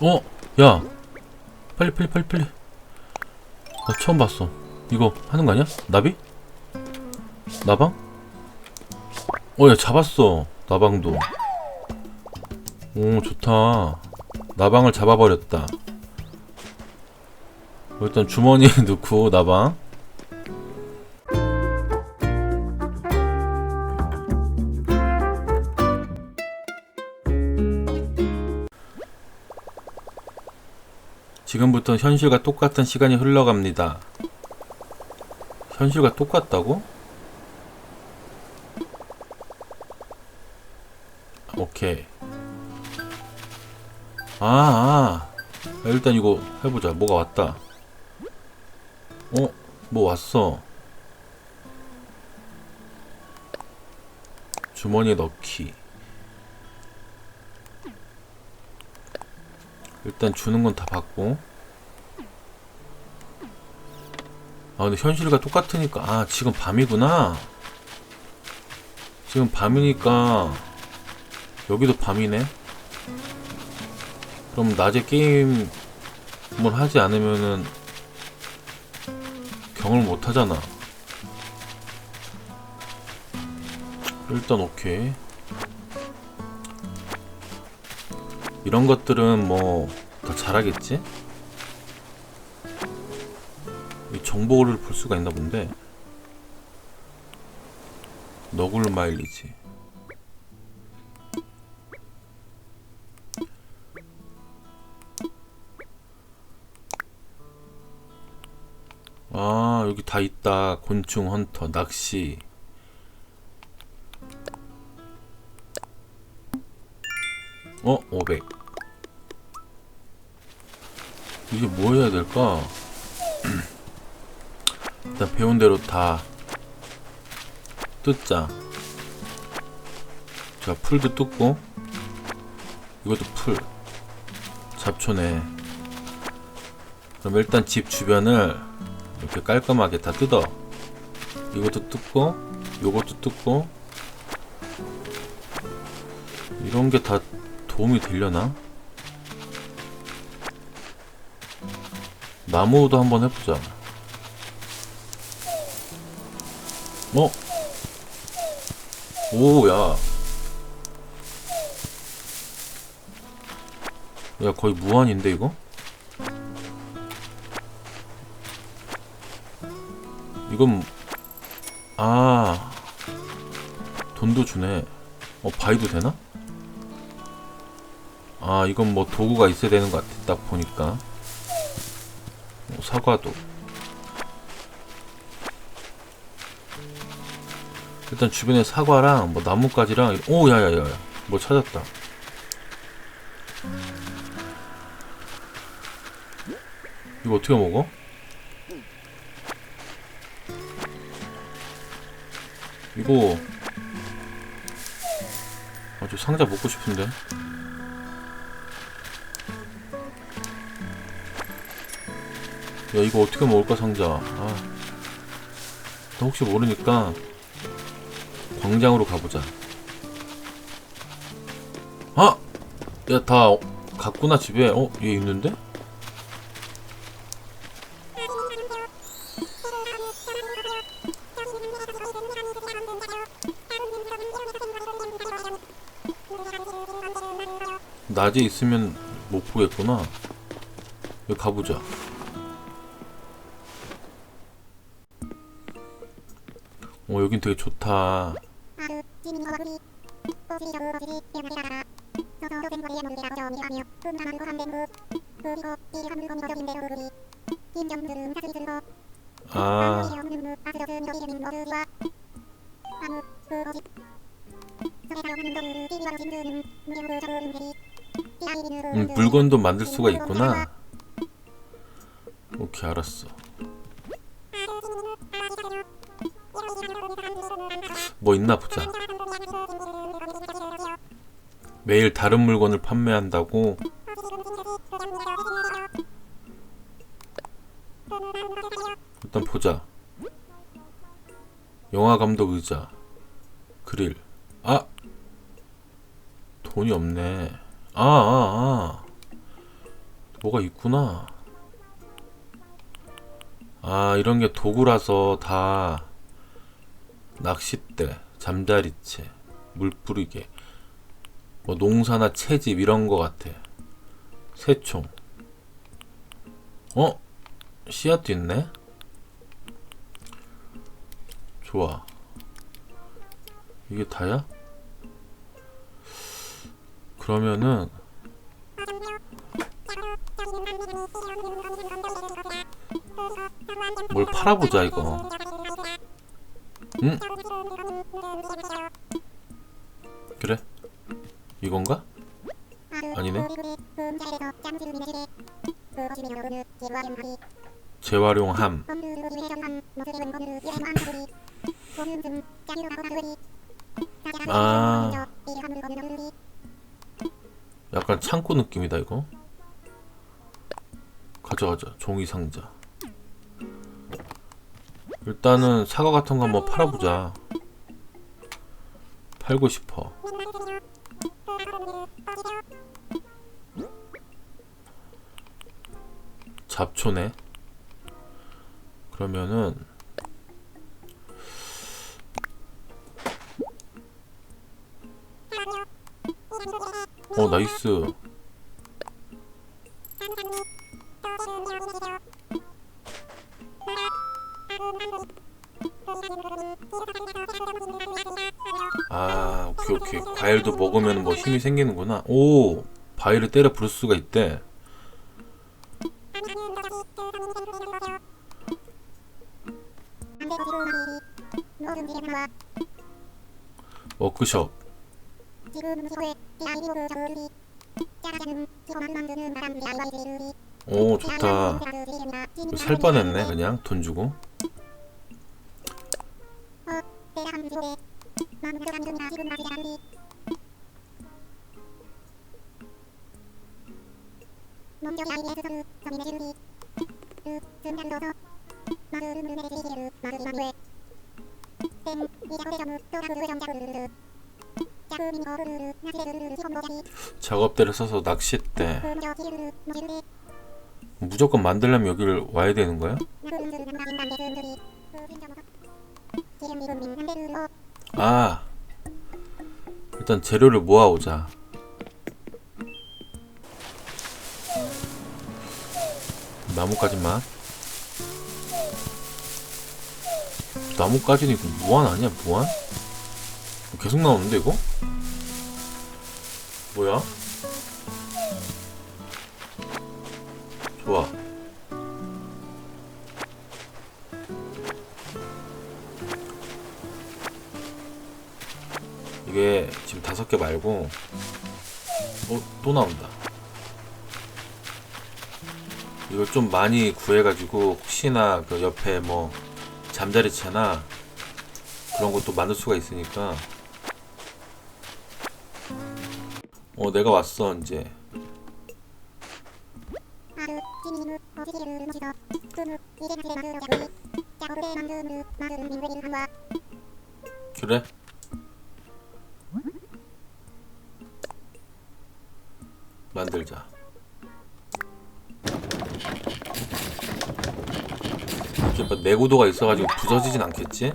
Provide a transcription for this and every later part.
어? 야 빨리 빨리 빨리 빨리 나 처음 봤어 이거 하는 거 아니야? 나비? 나방? 어 야 잡았어 나방도 오 좋다 나방을 잡아버렸다 일단 주머니에 넣고 나방 지금부터 현실과 똑같은 시간이 흘러갑니다. 현실과 똑같다고? 오케이. 아, 아. 일단 이거 해보자. 뭐가 왔다. 어? 뭐 왔어. 주머니에 넣기. 일단 주는 건 다 받고. 아, 근데 현실과 똑같으니까. 아, 지금 밤이구나. 지금 밤이니까. 여기도 밤이네. 그럼 낮에 게임을 하지 않으면은 경을 못 하잖아. 일단 오케이. 이런 것들은 뭐더 잘하겠지? 정보를 볼 수가 있나 본데. 너굴 마일리지. 아, 여기 다 있다. 곤충 헌터, 낚시. 어, 500. 이게 뭐 해야 될까? 일단 배운 대로 다 뜯자. 자, 풀도 뜯고, 이것도 풀. 잡초네. 그럼 일단 집 주변을 이렇게 깔끔하게 다 뜯어. 이것도 뜯고, 요것도 뜯고, 이런 게 다 도움이 되려나? 나무도 한번 해보자. 어? 오, 야. 야, 거의 무한인데, 이거? 이건, 아. 돈도 주네. 어, 바이도 되나? 아, 이건 뭐 도구가 있어야 되는 것 같아. 딱 보니까. 뭐 사과도. 일단 주변에 사과랑 뭐 나뭇가지랑 오 야야야 뭐 찾았다. 이거 어떻게 먹어? 이거 아저 상자 먹고 싶은데. 야 이거 어떻게 먹을까 상자 아. 너 혹시 모르니까 광장으로 가보자 아! 야 다 갔구나 집에 어? 얘 있는데? 낮에 있으면 못 보겠구나 여기 가보자 어 여긴 되게 좋다 아. 음, 물건도 만들 수가 있구나. 오케이 알았어 뭐 있나 보자. 매일 다른 물건을 판매한다고? 일단 보자. 영화 감독 의자. 그릴. 아! 돈이 없네. 아 아, 아. 뭐가 있구나. 아, 이런 게 도구라서 다 낚싯대, 잠자리채, 물뿌리개, 뭐 농사나 채집 이런 거 같아. 새총. 어? 씨앗도 있네? 좋아. 이게 다야? 그러면은 뭘 팔아보자 이거. 응? 그래? 이건가? 아니네. 재활용함. 아. 약간 창고 느낌이다 이거. 가져가자. 종이 상자. 일단은 사과 같은 거 한번 팔아보자. 팔고 싶어. 잡초네. 그러면은 어 나이스. 아 오케이 오케이 과일도 먹으면 뭐 힘이 생기는구나. 오 바위를 때려 부를 수가 있대. 워크숍. 오 좋다. 살 뻔했네 그냥 돈 주고. 작업대를 써서 낚싯대. 무조건 만들려면 여기를 와야 되는 거야? 아 일단 재료를 모아오자. 나뭇가지만. 나뭇가지는 이거 무한 아니야 무한? 계속 나오는데 이거? 뭐야? 어, 또 나온다. 이걸 좀 많이 구해가지고 혹시나 그 옆에 뭐 잠자리채나 그런 것도 만들 수가 있으니까. 어 내가 왔어 이제. 그래 만들자 이렇게 뭐 내구도가 있어가지고 부서지진 않겠지?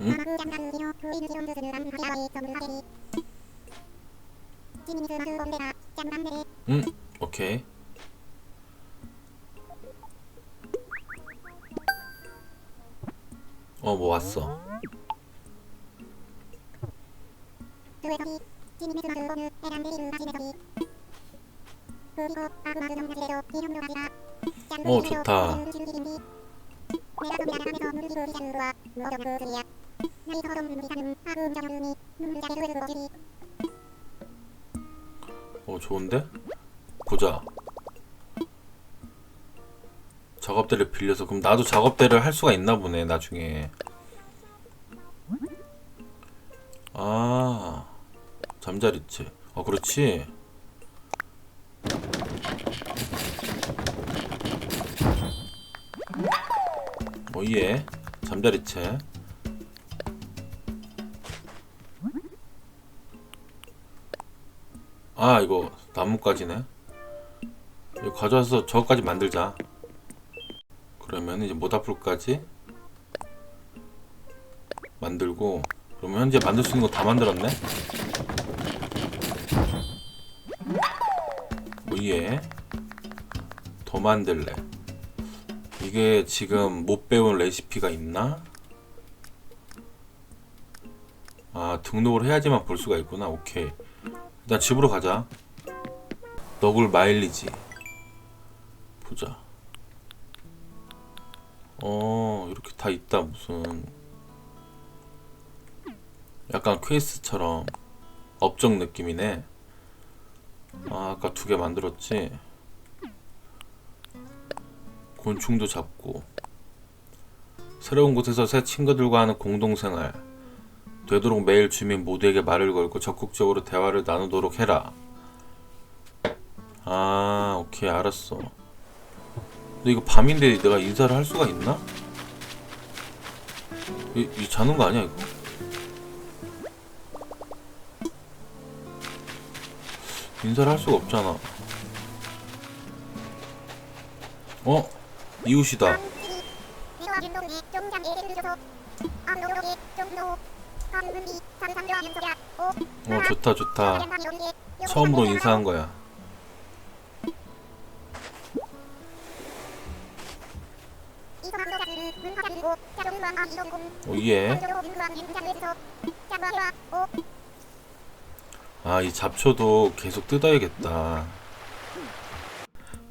응? 응 오케이 어 뭐 왔어? 오 좋다. 오 좋은데? 보자 작업대를 빌려서 그럼 나도 작업대를 할 수가 있나 보네 나중에. 아 잠자리채. 아 그렇지. 어, 오예 잠자리채. 아 이거 나뭇가지네. 이거 가져와서 저거까지 만들자. 그러면 이제 모닥불까지 만들고 그러면 현재 만들 수 있는 거 다 만들었네? 오예 더 만들래. 이게 지금 못 배운 레시피가 있나? 아 등록을 해야지만 볼 수가 있구나. 오케이. 일단 집으로 가자. 너굴 마일리지. 보자 어 이렇게 다 있다 무슨. 약간 퀘스트처럼 업적 느낌이네. 아 아까 두 개 만들었지? 곤충도 잡고. 새로운 곳에서 새 친구들과 하는 공동생활. 되도록 매일 주민 모두에게 말을 걸고 적극적으로 대화를 나누도록 해라. 아, 오케이, 알았어. 근데 이거 밤인데 내가 인사를 할 수가 있나? 이, 이 자는 거 아니야, 이거? 인사를 할 수가 없잖아. 어? 이웃이다. 어, 좋다, 좋다. 처음으로 인사한 거야. 오예. 아, 이 잡초도 계속 뜯어야겠다.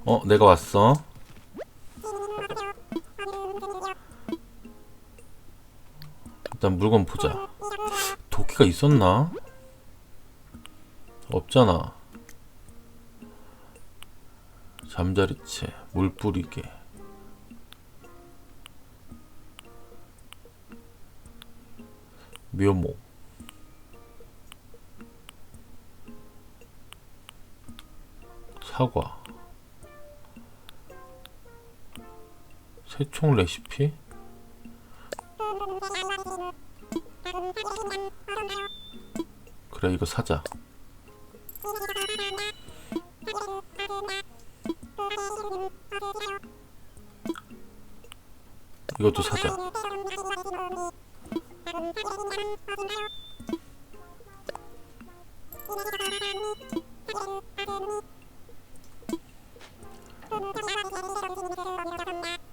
어, 내가 왔어. 일단 물건 보자. 도끼가 있었나? 없잖아. 잠자리채, 물 뿌리개. 묘목. 사과. 새총 레시피? 그래 이거 사자. 이것도 사자.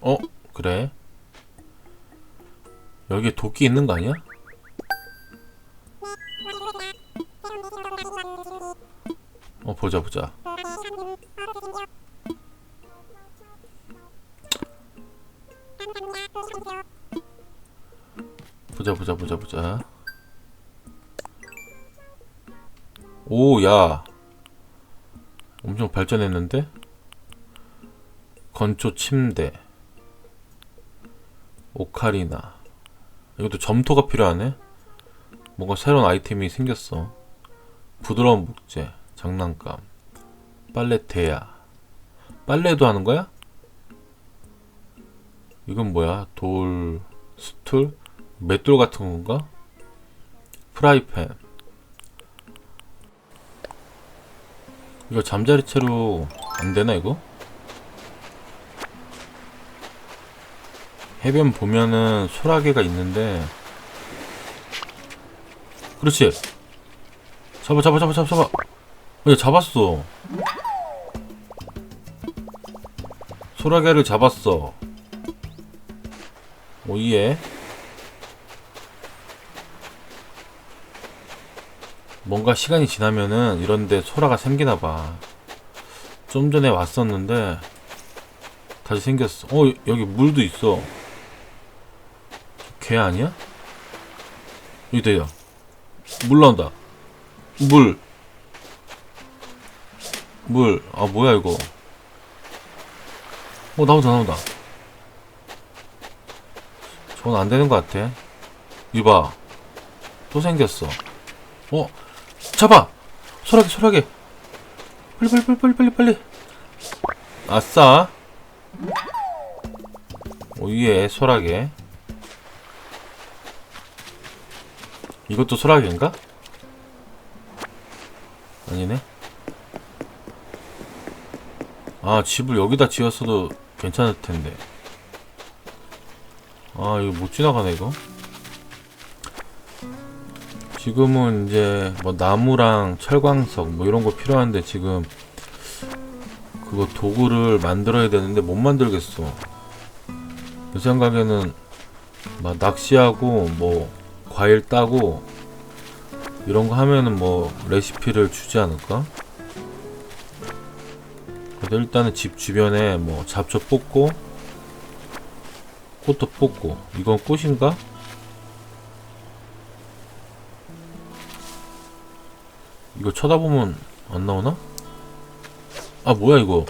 어 그래. 여기 도끼 있는 거 아니야? 어 보자 보자. 보자 보자 보자 보자. 오, 야. 엄청 발전했는데? 건조 침대. 오카리나. 이것도 점토가 필요하네? 뭔가 새로운 아이템이 생겼어. 부드러운 목재, 장난감, 빨래테야. 빨래도 하는 거야? 이건 뭐야? 돌, 스툴, 맷돌 같은 건가? 프라이팬. 이거 잠자리 채로 안 되나 이거? 해변 보면은 소라게가 있는데 그렇지 잡아 잡아 잡아 잡아 잡아 왜 잡았어 소라게를 잡았어 오예 뭔가 시간이 지나면은 이런데 소라가 생기나 봐 좀 전에 왔었는데 다시 생겼어 어 여기 물도 있어 개 아니야? 여기다 야. 물 나온다. 물. 물. 아 뭐야 이거. 어 나온다 나온다. 저건 안 되는 것 같아. 이봐. 또 생겼어. 어 잡아. 소라게 소라게. 빨리 빨리 빨리 빨리 빨리. 아싸. 오예 소라게. 이것도 소라게인가? 아니네. 아 집을 여기다 지었어도 괜찮을 텐데 아 이거 못 지나가네 이거 지금은 이제 뭐 나무랑 철광석 뭐 이런 거 필요한데 지금 그거 도구를 만들어야 되는데 못 만들겠어 내 생각에는 막 낚시하고 뭐 과일 따고 이런 거 하면은 뭐 레시피를 주지 않을까? 그래도 일단은 집 주변에 뭐 잡초 뽑고 꽃도 뽑고 이건 꽃인가? 이거 쳐다보면 안 나오나? 아 뭐야 이거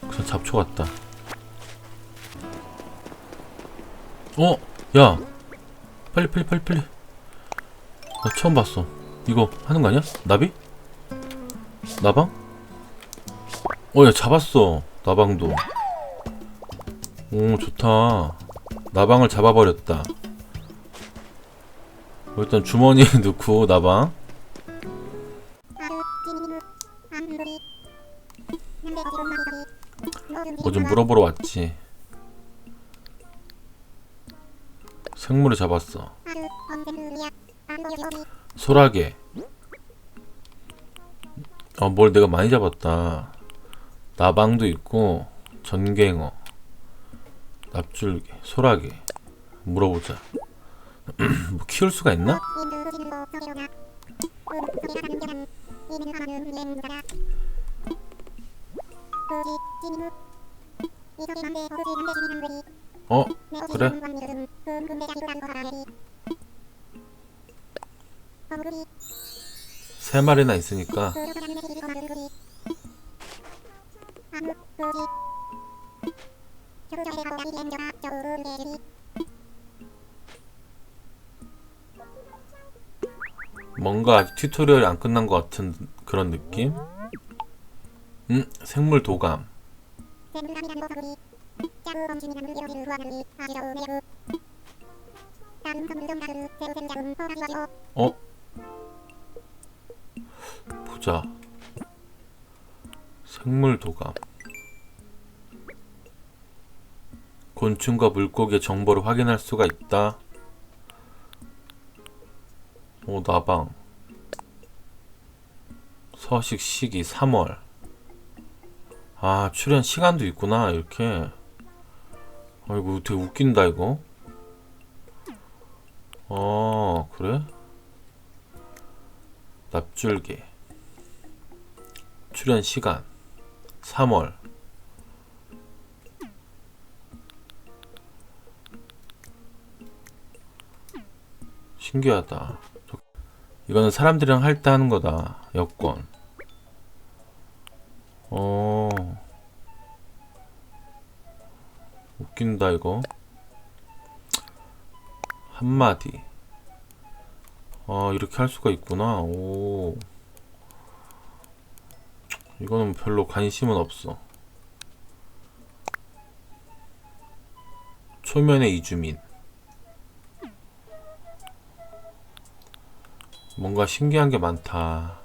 그냥 잡초 같다 어? 야 빨리 빨리 빨리 빨리 나 처음 봤어 이거 하는 거 아니야? 나비? 나방? 어 야 잡았어 나방도 오 좋다 나방을 잡아버렸다 어, 일단 주머니에 넣고 나방 뭐 좀 물어보러 왔지 생물을 잡았어 소라게 어, 뭘 내가 많이 잡았다. 나방도 있고, 전갱어, 납줄개, 소라게. 물어보자. 뭐 키울 수가 있나? 어, 그래. 세 마리나 있으니까. 뭔가 아직 튜토리얼이 안 끝난 것 같은 그런 느낌? 음, 생물 도감. 어? 보자. 생물 도감. 곤충과 물고기의 정보를 확인할 수가 있다. 오, 나방. 서식 시기 3월. 아, 출연 시간도 있구나, 이렇게. 아이고, 되게 웃긴다, 이거. 어, 그래? 납줄개. 출연 시간 3월. 신기하다. 저- 이거는 사람들이랑 할 때 하는 거다. 여권. 어. 웃긴다, 이거. 한마디. 아, 이렇게 할 수가 있구나. 오. 이거는 별로 관심은 없어. 초면의 이주민. 뭔가 신기한 게 많다.